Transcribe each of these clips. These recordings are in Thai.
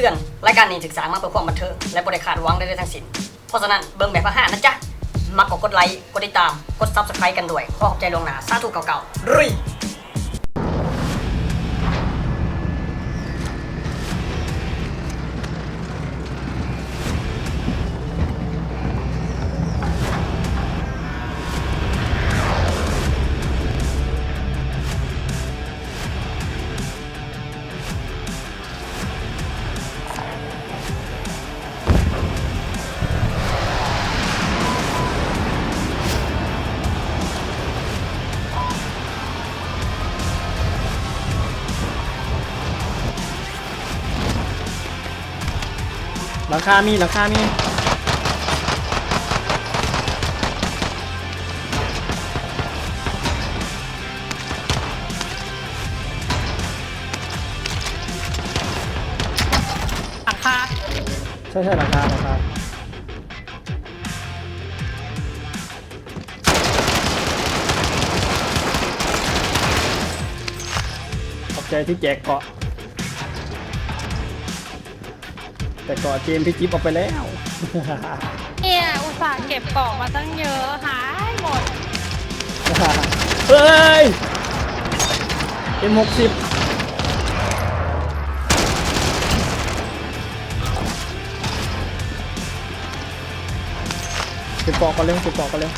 ตือนรายการนี้ศึกษามาเพื่อความบันเทิงและบริขาดหวังได้ทั้งสิ้นเพราะฉะนั้นเบิ่งแบบพระหานะจ๊ะมักกดไลค์กดติดตามกดซับสไครต์กันด้วยขอขอบใจลวงหน้าสาธุเก่าๆรุ่ย งคามีหลังคามีหลังคาใช่ใช่หลังคาหลังคาขอบใจที่แจกเกาะ แต่เกาะเจมส์พี่จิ๊บเอาไปแล้ว เนี่ยอุตส่าห์เก็บกล่องมาตั้งเยอะหายหมดเฮ้ย M60 เก็บเกาะก่อนเร็วเก็บเกาะก่อนเร็ว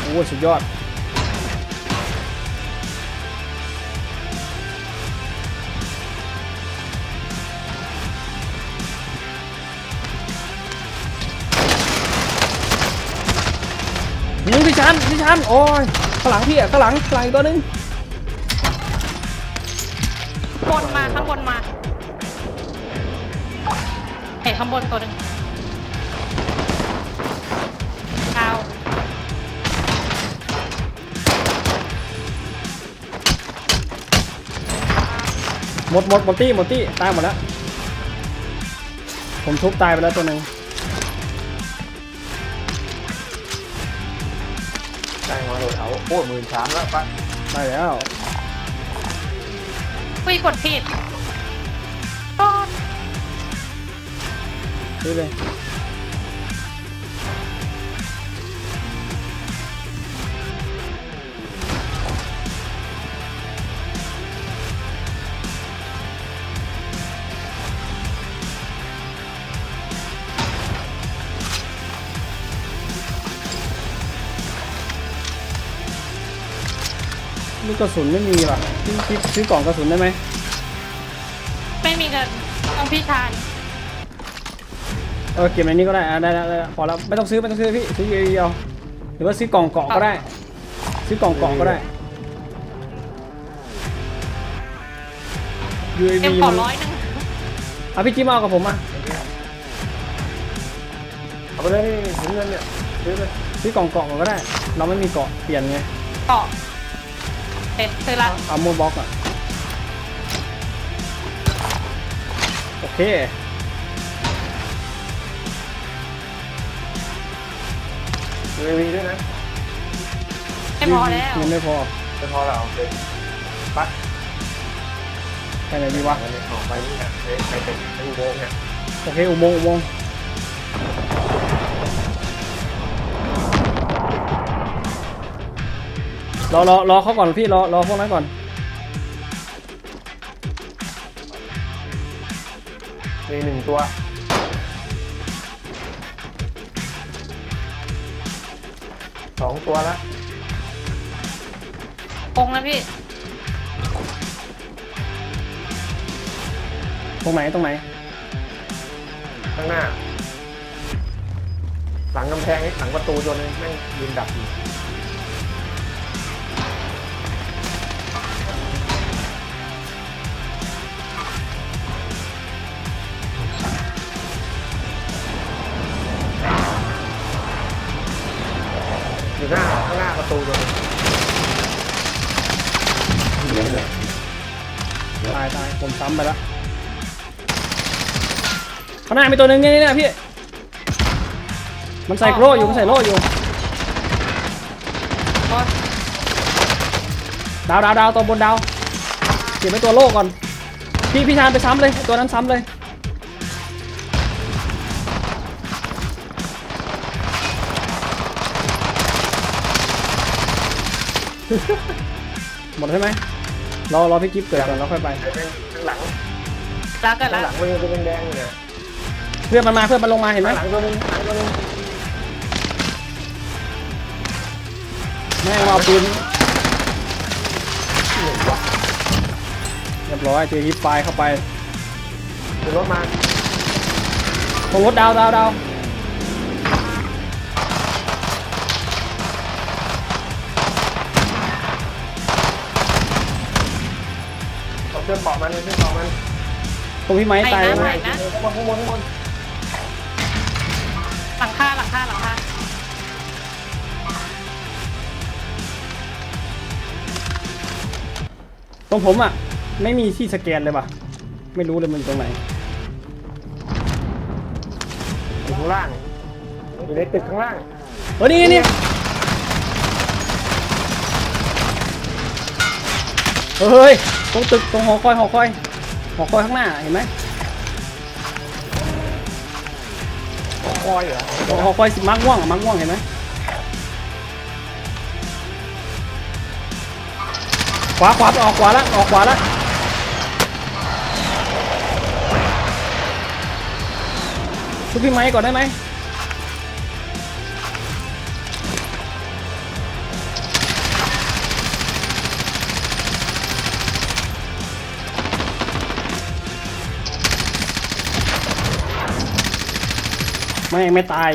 โอ้ยสุดยอด ชันพี่ชันโอ้ยข้างหลังพี่อะข้างหลังข้างหลังอีกตัวหนึงบนมาข้างบนมาเห็นข้างบนตัวหนึ่งเอาหมดหมดหมดตี้หมดตี้ตายหมดแล้วผมทุบตายไปแล้วตัวหนึ่ง ได้มาโดดเอาโอ้หมื่นสามแล้วปะตายแล้ว คุยกดผิดก็นี่เลย กกระสุนไม่มีว่ะพี่พี่ซื้อกล่องกระสุนได้ไหมไม่มีเงินต้องพี่ชายเออเก็บในนี้ก็ได้อะได้ได้ได้พอแล้วไม่ต้องซื้อไม่ต้องซื้อพี่ซื้อเดียวหรือว่าซื้อกล่องเกาะก็ได้ ซื้อกล่องเกาะก็ได้ UAV เอ็มขอมันร้อยหนึ่งอะพี่จิ๊บเอากับผมอะเอาไปเลยนี่ถึงเงินเนี่ยซื้อเลยซื้อกล่องเกาะก่อนก็ได้ เราไม่มีเกาะเปลี่ยนไง ต่อเอ็ดซื้อละเอาโมบ็อกอะ โอเคซื้อวีด้วยนะไม่พอแล้วเงินไม่พอจะพอเราเป็นปัดไปไหนดีวะอันนี้ออกไปนี่ฮะไปไปเป็นไปอุโมงค์เนี่ยโอเค อุโมงค์อุโมงค์ รอรอรอเขาก่อนพี่รอรอพวกนั้นก่อนมีหนึ่งตัว สองตัวละคงนะพี่ ตรงไหนตรงไหน ข้างหน้า หลังกำแพงนี่หลังประตูตัวนึงแม่งยืนดักอยู่อยู่ ข้างหน้าประตูตัวนึงตายตายผมซ้ำไปแล้วข้างหน้ามีตัวหนึ่งนี่นี่นะพี่ มันใส่โล่อยู่มันใส่โล่อยู่บอสดาวดาวดาวตัวบนดาวเก็บไว้ตัวโล่ก่อน พี่พี่ชานไปซ้ำเลยตัวนั้นซ้ำเลย หมดใช่ไหมรอรอพี่กิฟต์เกิดก่อนแล้วค่อยไปไอ้เป็นข้างหลังแล้วก็ข้างแล้วหลังมันจะเป็นแดงๆอยู่เนี่ยเพื่อนมันมาเพื่อนมันลงมาเห็นไหมข้างหลังตัวนึงข้างหลังตัวนึงแม่งเอาปืนเรียบร้อยเจอฮิปไฟเข้าไปขึ้นรถมาตรงรถดาวดาวดาว เอาเครื่องเปาะมันเครื่องเปาะมันตรงพี่ไม้ตายแล้วไหนนะนะ ข้างบนข้างบนข้างบนหลังคาหลังคาหลังคาตรงผมอะ ไม่มีที่สแกนเลยว่ะ ไม่รู้เลยมันอยู่ตรงไหน อยู่ข้างล่างอยู่ในตึกข้างล่างเออนี่นี่นี่ เฮ้ยตรงตึกตรงหอคอยหอคอยหอคอยข้างหน้าเห็นไหมคอยเหรอหอหอคอยสิมักม่วงอะมักม่วงเห็นไหมขวาขวาออกขวาละออกขวาละชุบพี่ไม้ก่อนได้ไหม ไม่ไม่ตาย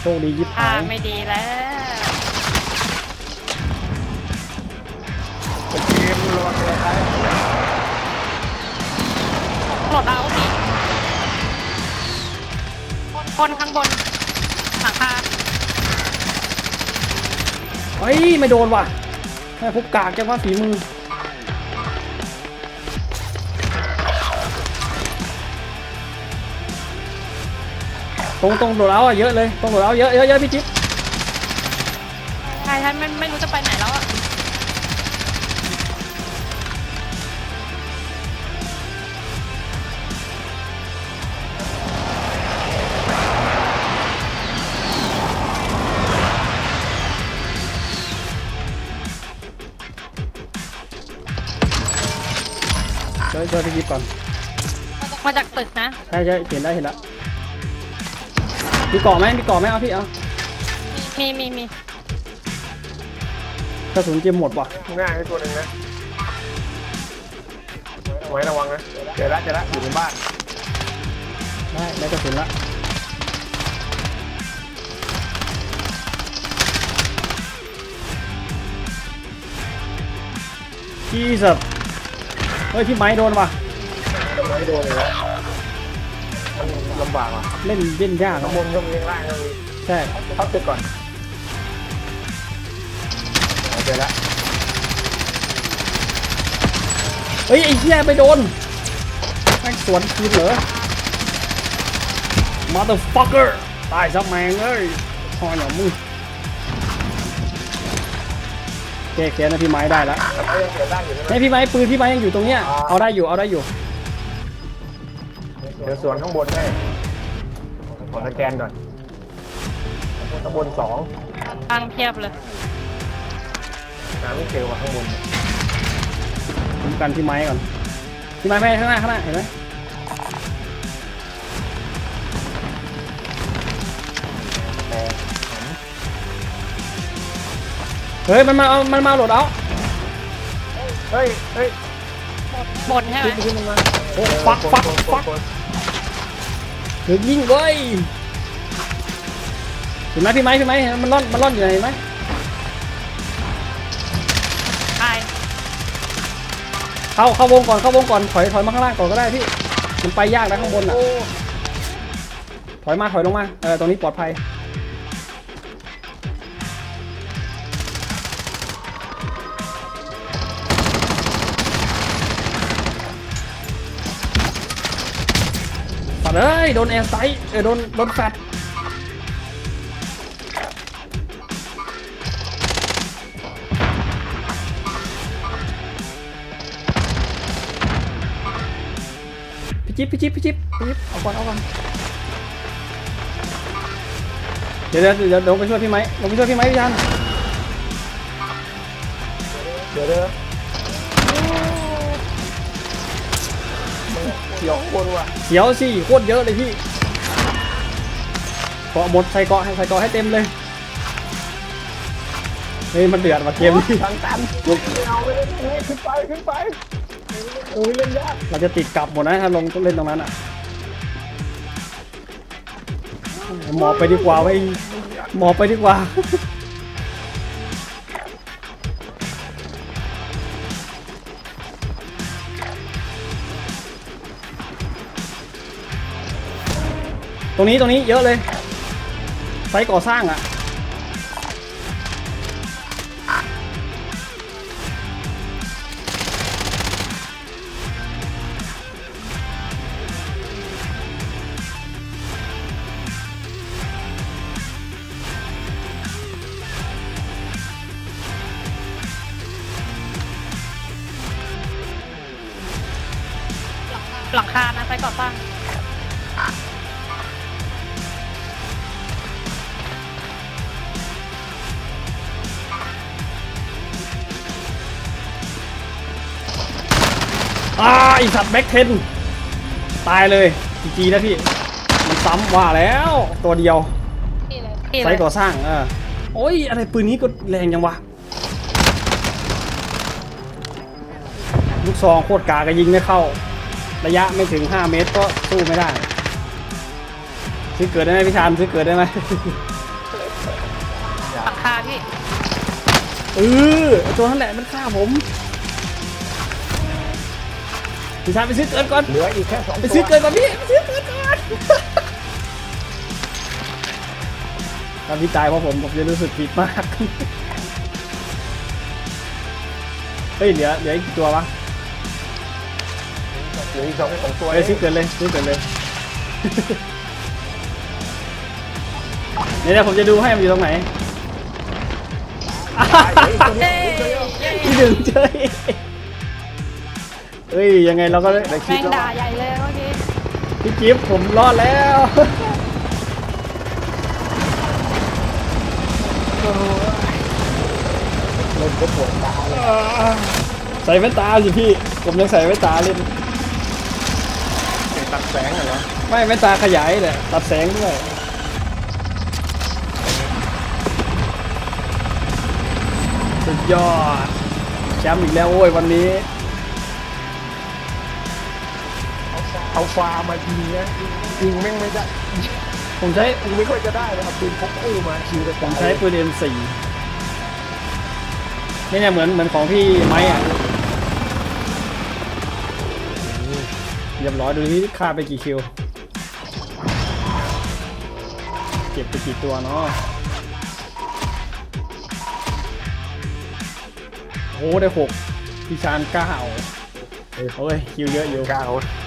โชคดียิบอ่าหาย ไม่ดีแล้ว เกมรออะไรไปปลดเอาดิคนข้างบนหลังคาเฮ้ย ไม่โดนว่ะแม่พวกกากจังว่าฝีมือ ตรงตรงโดดเอาอะเยอะเลยตรงโดดเอาเยอะเยอะเยอะพี่จิ๊บใช่ใช่ไม่ไม่รู้จะไปไหนแล้วอะช่วยช่วยพี่จิ๊บก่อนมาจากตึกนะ ใช่ใช่เห็นแล้วเห็นแล้ว มีเกาะไหมมีเกาะไหมเอาพี่เอามีมีมีกระสุนเกมหมดว่ะข้างหน้าให้ตัวหนึ่งนะไว้ระวังนะเจอละเจอละอยู่ในบ้านได้ได้กระสุนละพี่สับเฮ้ยพี่ไม้โดนว่ะไม่โดนเลยนะมัน ลำบากอะเล่นเล่นยากข้าอะงบนก็มีข้างล่างก็มีใช่เข้าตึกก่อนเจอละเฮ้ยไอ้เหี้ยไปโดนแม่งสวนคืนเหรอ motherfucker ตายซะแม่งเอ้ยพออย่างมึงแก้แค้นนะพี่ไม้ได้แล้วแล้วก็ยังเกิดได้อยู่ใช่ไหมไอ้พี่ไม้ปืนพี่ไม้ยังอยู่ตรงเนี้ยเอาได้อยู่ เอาได้อยู่ เดี๋ยวสวนข้างบนให้ขอสแกนก่อนข้างบนสองตั้งเทียบเลยน้ำไม่เจอว่ะข้างบนผมกันพี่ไม้ก่อนพี่ไม้ไปข้างหน้าข้างหน้าเห็นไหมแต่เฮ้ยมันมาเอามันมาโหลดเอาเฮ้ยเฮ้ยบนใช่ไหม ขึ้นมาโอ้ฟักฟักฟัก ถึงยิงเว้ยเห็นไหมพี่ไม้พี่ไม้เห็นไหมมันร่อนมันร่อนอยู่ไหนเห็นไหมตายเข้าเข้าวงก่อนเข้าวงก่อนถอยถอยมาข้างล่างก่อนก็ได้พี่มันไปยากนะข้างบนอะถอยมาถอยลงมาเออตรงนี้ปลอดภัย เอ้ย โดนแอร์ไซต์เออโดนโดนแฟดพี่จิ๊บพี่จิ๊บพี่จิ๊บพี่จิ๊บเอาก่อนเอาก่อนเดี๋ยวเดี๋ยวเดี๋ยวเดี๋ยวไปช่วยพี่ไม้ลงไปช่วยพี่ไม้พี่ยันเดี๋ยวเด้อเขียวโคตรว่ะเขียวสิโคตรเยอะเลยพี่เกาะหมดใส่เกาะให้ใส่เกาะให้เต็มเลยเฮ้ยมันเดือดว่ะเกมนี้ทางตันลุกเอาไปเลยขึ้นไปขึ้นไปตรงนี้เล่นยากเราจะติดกลับหมดนะถ้าลงเล่นตรงนั้นอะหมอบไปดีกว่าไว้ยหมอบไปดีกว่า ตรงนี้ตรงนี้เยอะเลยไซต์ก่อสร้างอะหลังคานะไปก่อสร้าง อ่าอีสัตว์แบ็คเทนตายเลยจีจีนะพี่ มันซ้ำว่าแล้วตัวเดียวที่เลยที่ไซเลยต์ก่อสร้างเออโอ้ยอะไรปืนนี้ก็แรงยังวะ ลูกซองโคตรกากก็ยิงไม่เข้า ระยะไม่ถึง 5 เมตรก็สู้ไม่ได้ ซื้อเกิดได้ไหมพี่ชานซื้อเกิดได้ไหม หลังคาพี่ เออไอ้ตัวนั้นแหละมันฆ่าผม พี่ชานไปซื้อเกิดก่อนเหลืออีกแค่สองไปตัวซื้อเกิดก่อนพี่ไปซื้อเกิดก่อนถ้าพี่ตายเพราะผมผมจะรู้สึกผิดมากเฮ้ยเหลือเหลืออีกกี่ตัววะเหลืออีกสองสองตัวเอ้ยซื้อเกิดเลยซื้อเกิดเลยเนี่ยเดี๋ยวผมจะดูให้มันอยู่ตรงไหนเย้เย้ที่หนึ่งเจอ เฮ้ยยังไงเราก็ได้แมงด่าใหญ่เลยเมื่อกี้พี่จิ๊บผมรอดแล้วเล่นก็ปวดตาเลยใส่แว่นตาสิพี่ ผมยังใส่แว่นตาเล่นตัดแสงเหรอไม่แว่นตาขยายแหละตัดแสงด้วยสุดยอดแชมป์อีกแล้วโอ้ยวันนี้ เอาฟามาทีเนี้ยยิงแม่งไม่ได้ผมใช้ยิงไม่ค่อยจะได้เลยเอาปืนพกคู่มาคิวแต่ผมใช้ปืน M4 นี่เนี่ยเหมือนเหมือนของพี่ไม้อะเรียบร้อยดูที่ฆ่าไปกี่คิว เก็บไปกี่ตัวเนาะโอ้ได้หกพี่ชานเก้าเฮ้ยคิวเยอะอยู่กาวเยอะอยู่